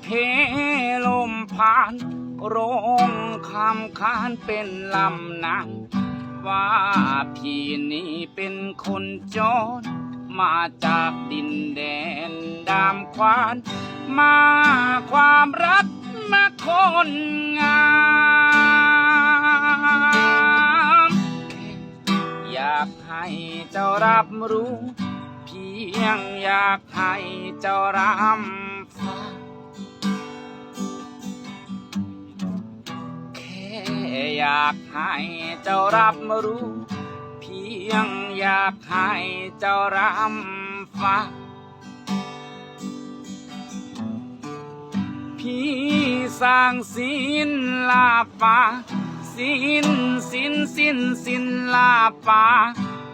เพลมผ่านโรงคำคานเป็นลำนางว่าพี่นี่เป็นคนจนมาจากดินแดนดามควาน มาความรักมาคนงาม อยากให้เจ้ารับรู้ เพียงอยากให้เจ้ารับ อยากให้เจ้ารับรู้ เพียงอยากให้เจ้ารับฟังพี่สร้างศิลลาป่าสินสินสินสินลาป่า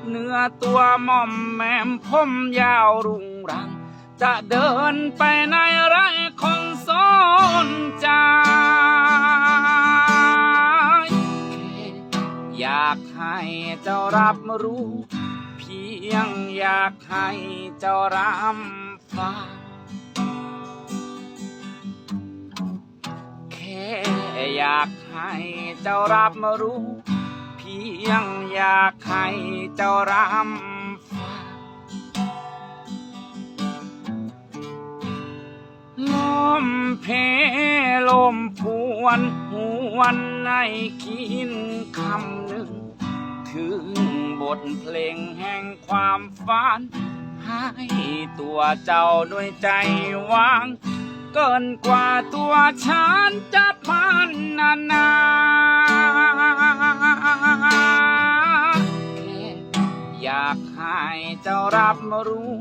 เนื้อตัวม่อมแมมผมยาวรุงรัง จะเดินไปใน อยากให้เจ้ารับรู้ เพียงอยากให้เจ้ารับฟังแค่อยากให้เจ้ารับรู้ เพียงอยากให้เจ้ารับฟังลมเพลมพู วนหวนในคินคำหนึ่ง ถึงบทเพลงแห่งความฝัน ให้ตัวเจ้าด้วยใจวาง เกินกว่าตัวฉันจะพันนานาอยากให้เจ้ารับรู้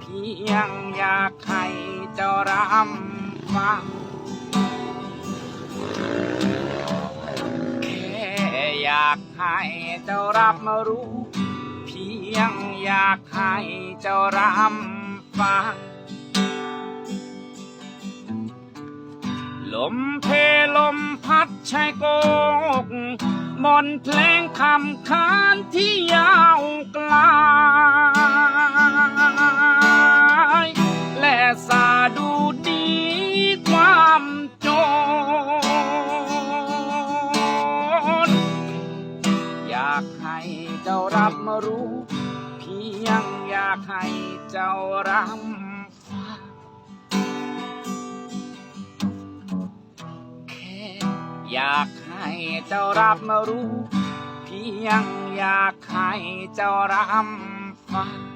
เพียงอยากให้เจ้ารับฟัง แค่อยากให้เจ้ารับมารู้ เพียงอยากให้เจ้ารับฟังลมเพลมพัดชายโกก มนเพลงคำคานที่ากให้เจ้ารับมารู้ เพียงอยากให้เจ้ารับฟังแค่อยากให้เจ้ารับมารู้ เพียงอยากให้เจ้ารับฟัง